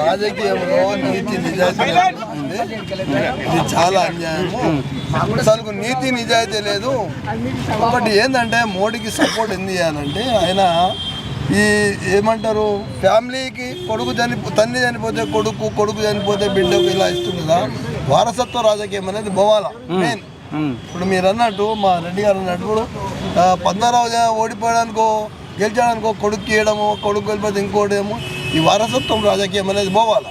రాజకీయంలో నీతి నిజాయితీ ఇది చాలా అన్యాయము. అసలు నీతి నిజాయితీ లేదు. ఒకటి ఏంటంటే మోడీకి సపోర్ట్ ఎందుకు చేయాలంటే ఆయన ఈ ఏమంటారు ఫ్యామిలీకి కొడుకు చనిపో తండ్రి చనిపోతే కొడుకు కొడుకు చనిపోతే బిడ్డకు ఇలా ఇస్తుంది కదా వారసత్వ రాజకీయం అనేది పోవాలా మెయిన్ ఇప్పుడు మీరు అన్నట్టు మా రెడ్డి గారు అన్నట్టు ఇప్పుడు ఆ, పద్మారావు జా- ఓడిపోయాడనుకో గెలిచాడనుకో కొడుకు ఇవ్వడము కొడుకు వెళ్ళిపోతే ఇంకోటి ఏమో. ఈ వారసత్వం రాజకీయం అనేది పోవాలా?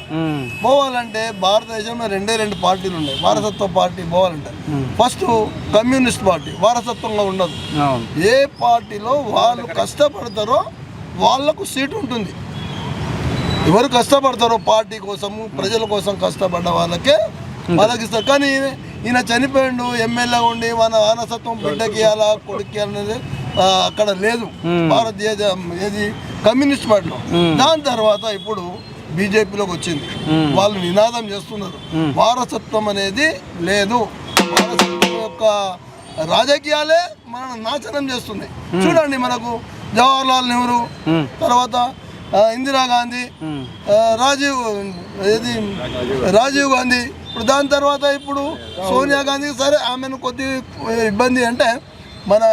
పోవాలంటే భారతదేశంలో రెండే రెండు పార్టీలు ఉన్నాయి. వారసత్వ పార్టీ పోవాలంటే. ఫస్ట్ కమ్యూనిస్ట్ పార్టీ వారసత్వంగా ఉండదు. ఏ పార్టీలో వాళ్ళు కష్టపడతారో వాళ్ళకు సీట్ ఉంటుంది. ఎవరు కష్టపడతారో పార్టీ కోసము ప్రజల కోసం కష్టపడ్డ వాళ్ళకే వాళ్ళకి ఇస్తారు కానీ ఈయన- చనిపోయిండు ఎమ్మెల్యే ఉండి మన వారసత్వం బిడ్డకి ఇవ్వాలా కొడుకు అనేది అక్కడ లేదు. భారతీయ జ- ఏది కమ్యూనిస్ట్ పార్టీలో. దాని తర్వాత ఇప్పుడు బీజేపీలోకి వచ్చింది. వాళ్ళు నినాదం చేస్తున్నారు. వారసత్వం అనేది లేదు. వారసత్వం యొక్క రాజకీయాలే మన నాశనం చేస్తున్నాయి. చూడండి మనకు జవహర్లాల్ నెహ్రూ తర్వాత ఇందిరాగాంధీ రాజీవ్ ఏది? రాజీవ్ గాంధీ. ఇప్పుడు దాని తర్వాత ఇప్పుడు సోనియా గాంధీ సరే ఆమెను కొద్ది ఇబ్బంది అంటే మన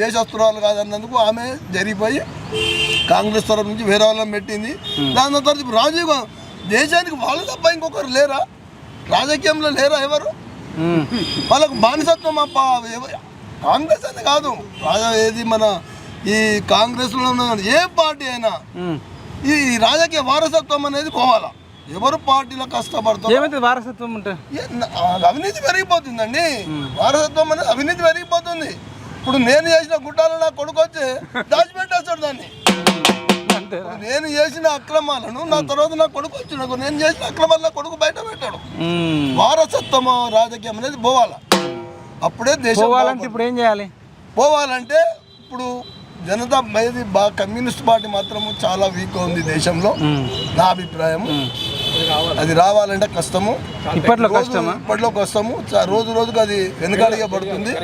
దేశస్తురాలు కాదన్నందుకు ఆమె జరిగిపోయి కాంగ్రెస్ తరఫు నుంచి వేరే వాళ్ళని పెట్టింది. దాని తర్వాత ఇప్పుడు రాజీవ్ గాంధీ దేశానికి వాళ్ళు తప్ప ఇంకొకరు లేరా? రాజకీయంలో లేరా ఎవరు? వాళ్ళకు బానిసత్వం అప్ప కాంగ్రెస్ అని కాదు. రాజా ఏది మన ఈ కాంగ్రెస్లో ఉన్న ఏ పార్టీ అయినా ఈ రాజకీయ వారసత్వం అనేది పోవాలా? ఎవరు పార్టీలో కష్టపడతారో? ఏమైతే వారసత్వం ఆ అవినీతి పెరిగిపోతుందండి. వారసత్వం అనేది అవినీతి పెరిగిపోతుంది. ఇప్పుడు నేను చేసిన గుడ్డాలు నా కొడుకు వచ్చి దాచిపెట్టేస్తాడు దాన్ని. నేను చేసిన అక్రమాలను నా తర్వాత నా కొడుకు వచ్చిన నేను చేసిన అక్రమాలు నా కొడుకు బయట పెట్టాడు. వారసత్వం రాజకీయం అనేది పోవాలా? అప్పుడే దేశం పోవాలంటే ఇప్పుడు ఏం చేయాలి? పోవాలంటే ఇప్పుడు జనతా ఇది కమ్యూనిస్ట్ పార్టీ మాత్రము చాలా వీక్ ఉంది దేశంలో. నా అభిప్రాయం అది రావాలంటే కష్టము. ఇప్పట్లో కష్టమా? ఇప్పట్లో కష్టము. చా- రోజు రోజుకు అది వెనుకాడిగా పడుతుంది.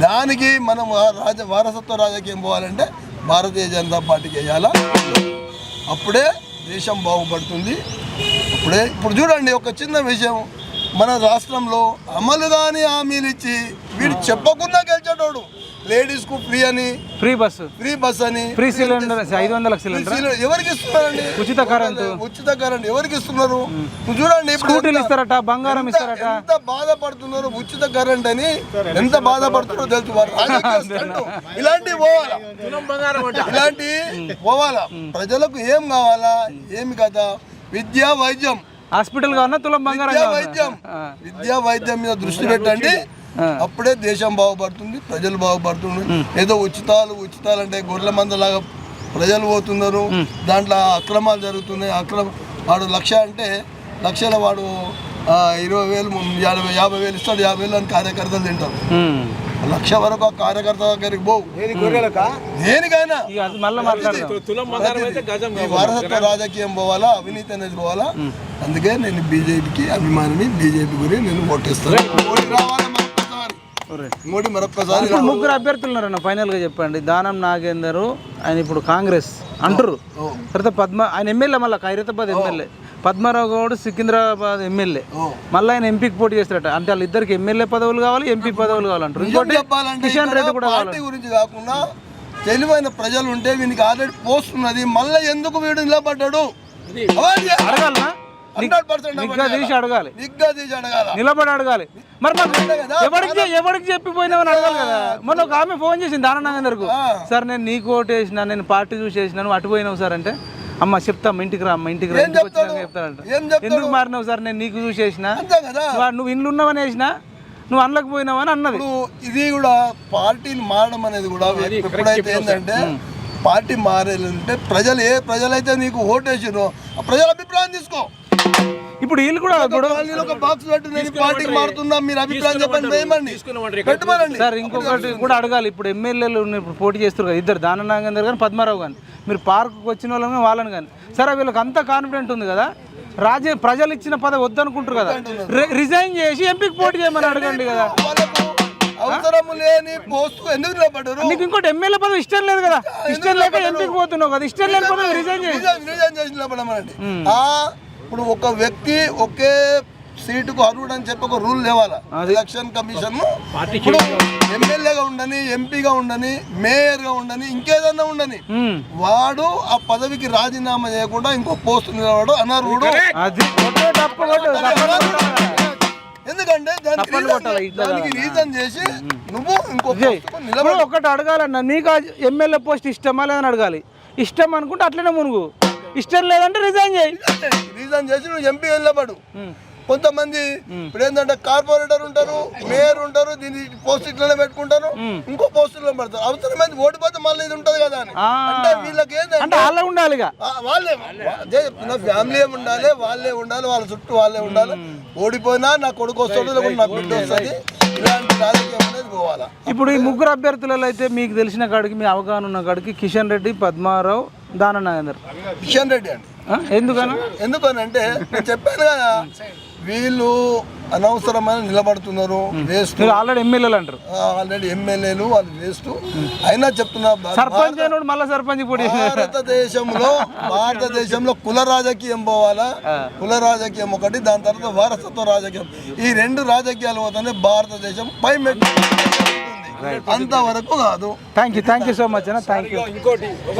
దానికి మనం రాజ వారసత్వ రాజకీయం పోవాలంటే భారతీయ జనతా పార్టీకి వేయాలా? అప్పుడే దేశం బాగుపడుతుంది. అప్పుడే ఇప్పుడు చూడండి ఒక చిన్న విషయం. మన రాష్ట్రంలో అమలు కాని హామీలు ఇచ్చి వీడు చెప్పకుండా గెలిచేటోడు. లేడీస్కు ఫ్రీ అని ఫ్రీ బస్సు ఫ్రీ బస్ అని. ఫ్రీ సిలిండర్ ఐదు వందల సిలిండర్. ఎవరికి ఇస్తున్నారండి? ఉచిత కరెంటు ఉచిత కరెంట్ ఎవరికి ఇస్తున్నారు? చూడండి స్కూటీలు ఇస్తారట బంగారం ఇస్తారట. ఎంత బాధపడుతున్నారు ఉచిత కరెంట్ అని? ఎంత బాధపడుతున్నారో తెలుసు. ఇలాంటివి పోవాలా? ఇలాంటి పోవాలా? ప్రజలకు ఏం కావాలా? ఏమి కదా? విద్య వైద్యం. హాస్పిటల్ కావాలన్నా తులం బంగారం విద్యా? వైద్యం. విద్యా వైద్యం మీద దృష్టి పెట్టండి. అప్పుడే దేశం బాగుపడుతుంది ప్రజలు బాగుపడుతుంది ఏదో ఉచితాలు ఉచితాలు అంటే గొర్రెల మందలాగా ప్రజలు పోతున్నారు. దాంట్లో అక్రమాలు జరుగుతున్నాయి. అక్రమ వాడు లక్ష అంటే లక్షల వాడు ఇరవై వేలు యాభై యాభై వేలు ఇస్తాడు. యాభై వేలు అని కార్యకర్తలు తింటారు. లక్ష వరకు ఆ కార్యకర్త దగ్గరికి పోవు. దేనికైనా వారసత్వ రాజకీయం పోవాలా? అవినీతి అనేది పోవాలా? అందుకే నేను బీజేపీకి అభిమానిని బీజేపీ గురించి నేను ఓటేస్తాను. మోడీ ముగ్గురు అభ్యర్థులు ఉన్నారన్న ఫైనల్గా చెప్పండి. దానం నాగేందర్ ఆయన ఇప్పుడు కాంగ్రెస్ అంటారు. తర్వాత పద్మ ఆయన ఎమ్మెల్యే మళ్ళీ ఖైరతాబాద్ ఎమ్మెల్యే. పద్మారావు గౌడ్ సికింద్రాబాద్ ఎమ్మెల్యే. మళ్ళీ ఆయన ఎంపీకి పోటీ చేస్తారట. అంటే వాళ్ళిద్దరికి ఎమ్మెల్యే పదవులు కావాలి ఎంపీ పదవులు కావాలంటారు. ఇంకోటి కిషన్ రెడ్డి కూడా పార్టీ గురించి కాకుండా తెలివైన ప్రజలు ఉంటే వీనికి ఆల్రెడీ పోస్ట్ ఉన్నది. మళ్ళీ ఎందుకు వీడు నిలబడ్డాడు? అడగాలనా? తీసి అడగాలి. నిగ్గా తీసి అడగాల. నిలబడి అడగాలి. మరి మాకు ఎవరికి చె- ఎవరికి చెప్పిపోయినామని అడగాలి కదా. మొన్న ఒక ఆమె ఫోన్ చేసింది దాన నాగేందర్కు సార్ నేను నీకు ఓటు వేసిన నేను పార్టీ చూసి వేసిన నువ్వు అటు పోయినావు సార్ అంటే? అమ్మ చెప్తాం ఇంటికి రా అమ్మ ఇంటికి రా ఇంటికి? వచ్చినాక చెప్తాడంట? ఎందుకు మారినావు సార్? నేను నీకు చూసి వేసిన అంతే కదా. నువ్వు ఇండ్లు ఉన్నావని వేసిన నువ్వు అందులోకి పోయినావని అన్నది. ఇది కూడా పార్టీని మారడం అనేది కూడా ఎప్పుడైతే ఏంటంటే పార్టీ మారాలంటే ప్రజలు ఏ ప్రజలైతే నీకు ఓటేసిరో ఆ ప్రజల అభిప్రాయం తీసుకో. ఇప్పుడు వీళ్ళు కూడా ఒక బాక్స్ పెట్టి నేను ఈ పార్టీకి మారుతున్నా మీరు అభిప్రాయం చెప్పండి పెట్టమనండి సార్ ఇంకొకటి కూడా అడగాలి. ఇప్పుడు ఎమ్మెల్యేలు ఇప్పుడు పోటీ చేస్తారు కదా ఇద్దరు దాన నాగేందర్ కానీ పద్మారావు కానీ మీరు పార్కుకి వచ్చిన వాళ్ళని వాళ్ళని కానీ సరే వీళ్ళకి అంత కాన్ఫిడెంట్ ఉంది కదా? రాజే ప్రజలు ఇచ్చిన పదవి వద్దనుకుంటారు కదా? రి- రిజైన్ చేసి ఎంపీకి పోటీ చేయమని అడగండి కదా. వాళ్ళకు అవసరము లేని పోస్ట్ ఎందుకు నిలబడ్డారు? నీకు ఇంకోటి ఎమ్మెల్యే పదవి ఇష్టం లేదు కదా. ఇష్టం లేక ఎంపీకి పోతున్నావు కదా. ఇష్టం లేని పదవి రిజైన్ చేయి. రిజైన్ రిజైన్ చేసి నిలబడమనండి. ఇప్పుడు ఒక వ్యక్తి ఒకే సీటుకు అర్హుడు అని చెప్పి ఒక రూల్ లేవాలా ఎలక్షన్ కమిషన్ ఇప్పుడు ఎమ్మెల్యేగా ఉండని ఎంపీగా ఉండని మేయర్గా ఉండని ఇంకేదన్నా ఉండని. వాడు ఆ పదవికి రాజీనామా చేయకుండా ఇంకో పోస్ట్ నిలబడు అనర్హుడు. ఎందుకంటే దానికి రీజన్ చేసి నువ్వు ఇంకో నిలబడు. ఒకటి అడగాలన్న నీకు ఎమ్మెల్యే పోస్ట్ ఇష్టమా లేదని అడగాలి. ఇష్టం అనుకుంటే అట్లనే మునుగు. ఇష్టం లేదంటే రిజైన్ చేయి. రీజన్ చేసి నువ్వు ఎంపీ ఉమ్. కొంతమంది ఇప్పుడు ఏంటంటే కార్పొరేటర్ ఉంటారు మేయర్ ఉంటారు దీని పోస్ట్ ఇట్లనే పెట్టుకుంటారు ఇంకో పోస్టులో పెడతారు. అవసరమైంది ఓడిపోతే మళ్ళీ ఇది ఉంటది కదా అని. అంటే వీళ్ళకి ఏంటంటే వాళ్ళే ఉండాలి వాళ్ళే చెప్తున్నా ఫ్యామిలీ ఉండాలి వాళ్ళే ఉండాలి వాళ్ళ చుట్టూ వాళ్ళే ఉండాలి. ఓడిపోయినా నా కొడుకు వస్తాడు లేకుంటే నా బిడ్డ వస్తుంది. ఇలాంటి రాజకీయం అనేది పోవాలా. ఇప్పుడు ఈ ముగ్గురు అభ్యర్థులలో అయితే మీకు తెలిసిన కాడికి మీ అవగాహన ఉన్న కాడికి కిషన్ రెడ్డి పద్మారావు దాన నాగేందర్ కిషన్ రెడ్డి అండి? ఎందుకనా ఎందుకనంటే నేను చెప్పాను కదా వీళ్ళు అనవసరమైన నిలబడుతున్నారు వేస్ట్. ఆల్రెడీ ఎమ్మెల్యేలు అంటారు. ఆల్రెడీ ఎమ్మెల్యేలు వాళ్ళు వేస్ట్. అయినా చెప్తున్నా సర్పంచ్ అయినోడు మళ్ళీ సర్పంచ్ భారతదేశంలో భారతదేశంలో కుల రాజకీయం పోవాలా? కుల రాజకీయం ఒకటి దాని తర్వాత వారసత్వ రాజకీయం. ఈ రెండు రాజకీయాలు పోతేనే భారతదేశం పై మెట్టు అంతవరకు కాదు. Thank you thank you so much అన్న థ్యాంక్ యూ